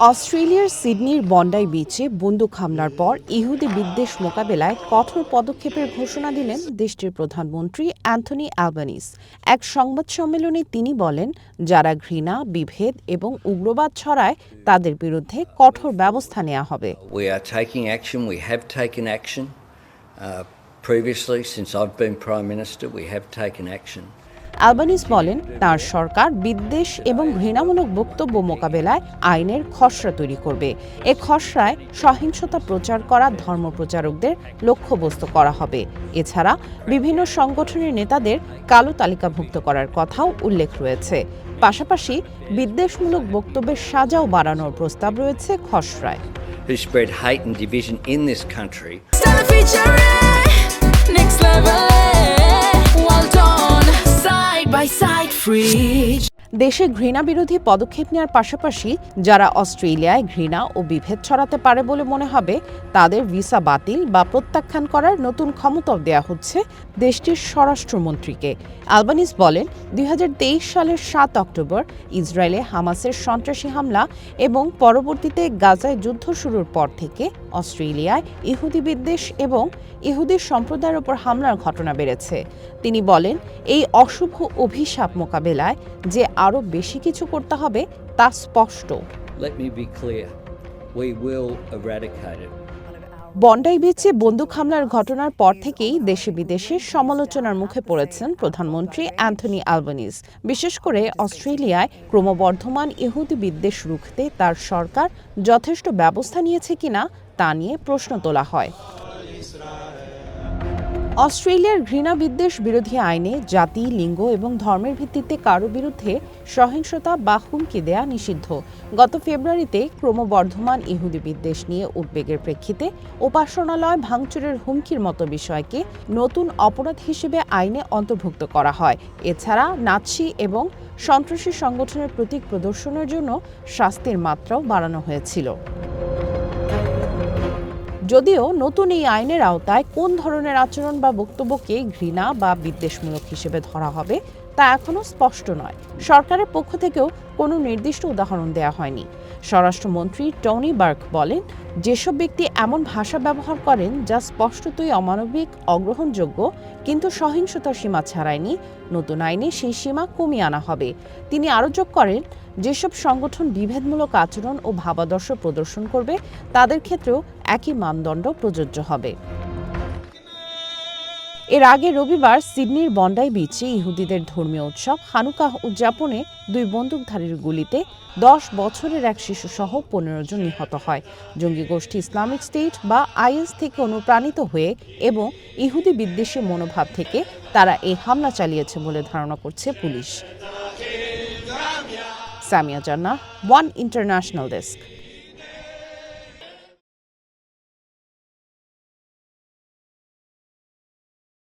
অস্ট্রেলিয়ার সিডনির বন্ডাই বিচে বন্দুক হামলার পর ইহুদি বিদ্বেষ মোকাবেলায় কঠোর পদক্ষেপের ঘোষণা দিলেন দেশটির প্রধানমন্ত্রী অ্যান্থনি অ্যালবানিস এক সংবাদ সম্মেলনে তিনি বলেন যারা ঘৃণা বিভেদ এবং উগ্রবাদ ছড়ায় তাদের বিরুদ্ধে কঠোর ব্যবস্থা নেওয়া হবে. Uh, previously, since I've been Prime Minister, we have taken action. অ্যালবানিস বলেন তার সরকার বিদ্বেষ এবং ঘৃণামূলক বক্তব্য মোকাবেলায় আইনের খসড়া তৈরি করবে। এ খসড়ায় সহিংসতা প্রচার করা ধর্মপ্রচারকদের লক্ষ্যবস্তু করা হবে। এছাড়া বিভিন্ন সংগঠনের নেতাদের কালো তালিকাভুক্ত করার কথাও উল্লেখ রয়েছে। পাশাপাশি বিদ্বেষমূলক বক্তব্যের সাজাও বাড়ানোর প্রস্তাব রয়েছে খসড়ায়। Who spread hate and division in this country? By side, free. দেশে ঘৃণা বিরোধী পদক্ষেপ নেওয়ার পাশাপাশি যারা অস্ট্রেলিয়ায় ঘৃণা ও বিভেদ ছড়াতে পারে বলে মনে হবে, তাদের ভিসা বাতিল বা প্রত্যাখ্যান করার নতুন ক্ষমতাও দেওয়া হচ্ছে দেশটির স্বরাষ্ট্রমন্ত্রীকে। আলবানিস বলেন, দুই হাজার তেইশ সালের সাত অক্টোবর ইসরায়েলে হামাসের সন্ত্রাসী হামলা এবং পরবর্তীতে গাজায় যুদ্ধ শুরুর পর থেকে অস্ট্রেলিয়ায় ইহুদি বিদ্বেষ এবং ইহুদি সম্প্রদায়ের ওপর হামলার ঘটনা বেড়েছে। তিনি বলেন, এই অশুভ অভিশাপ মোকাবেলায় যে আরও বেশি কিছু করতে হবে তা স্পষ্ট. বন্ডাই বিচে বন্দুক হামলার ঘটনার পর থেকেই দেশে বিদেশে সমালোচনার মুখে পড়েছেন প্রধানমন্ত্রী অ্যান্থনি আলবানিজ বিশেষ করে অস্ট্রেলিয়ায় ক্রমবর্ধমান ইহুদি বিদ্বেষ রুখতে তার সরকার যথেষ্ট ব্যবস্থা নিয়েছে কিনা তা নিয়ে প্রশ্ন তোলা হয়। অস্ট্রেলিয়ার ঘৃণা বিদ্বেষ বিরোধী আইনে জাতি, লিঙ্গ এবং ধর্মের ভিত্তিতে কারও বিরুদ্ধে সহিংসতা বা হুমকি দেয়া নিষিদ্ধ। গত ফেব্রুয়ারিতে ক্রমবর্ধমান ইহুদি বিদ্বেষ নিয়ে উদ্বেগের প্রেক্ষিতে উপাসনালয় ভাঙচুরের হুমকির মতো বিষয়কে নতুন অপরাধ হিসেবে আইনে অন্তর্ভুক্ত করা হয়। এছাড়া নাৎসি এবং সন্ত্রাসী সংগঠনের প্রতীক প্রদর্শনের জন্য শাস্তির মাত্রাও বাড়ানো হয়েছিল। যদিও নতুন এই আইনের আওতায় কোন ধরনের আচরণ বা বক্তব্যকে ঘৃণা বা বিদ্বেষমূলক হিসেবে ধরা হবে তা এখনও স্পষ্ট নয়। সরকারের পক্ষ থেকেও কোনো নির্দিষ্ট উদাহরণ দেওয়া হয়নি। স্বরাষ্ট্রমন্ত্রী টনি বার্ক বলেন, যেসব ব্যক্তি এমন ভাষা ব্যবহার করেন যা স্পষ্টতই অমানবিক, অগ্রহণযোগ্য, কিন্তু সহিংসতার সীমা ছাড়ায়নি, নতুন আইনে সেই সীমা কমিয়ে আনা হবে। তিনি আরও যোগ করেন, যেসব সংগঠন বিভেদমূলক আচরণ ও ভাবাদর্শ প্রদর্শন করবে, তাদের ক্ষেত্রেও একই মানদণ্ড প্রযোজ্য হবে। এর আগে রবিবার সিডনির বন্ডাই বিচে ইহুদিদের ধর্মীয় উৎসব হানুকাহ উদযাপনে দুই বন্দুকধারীর গুলিতে দশ বছরের এক শিশুসহ পনেরো জন নিহত হয়। জঙ্গি গোষ্ঠী ইসলামিক স্টেট বা আইএস থেকে অনুপ্রাণিত হয়ে এবং ইহুদি বিদ্বেষী মনোভাব থেকে তারা এই হামলা চালিয়েছে বলে ধারণা করছে পুলিশ। সামিয়া জান্না ওয়ান ইন্টারন্যাশনাল ডেস্ক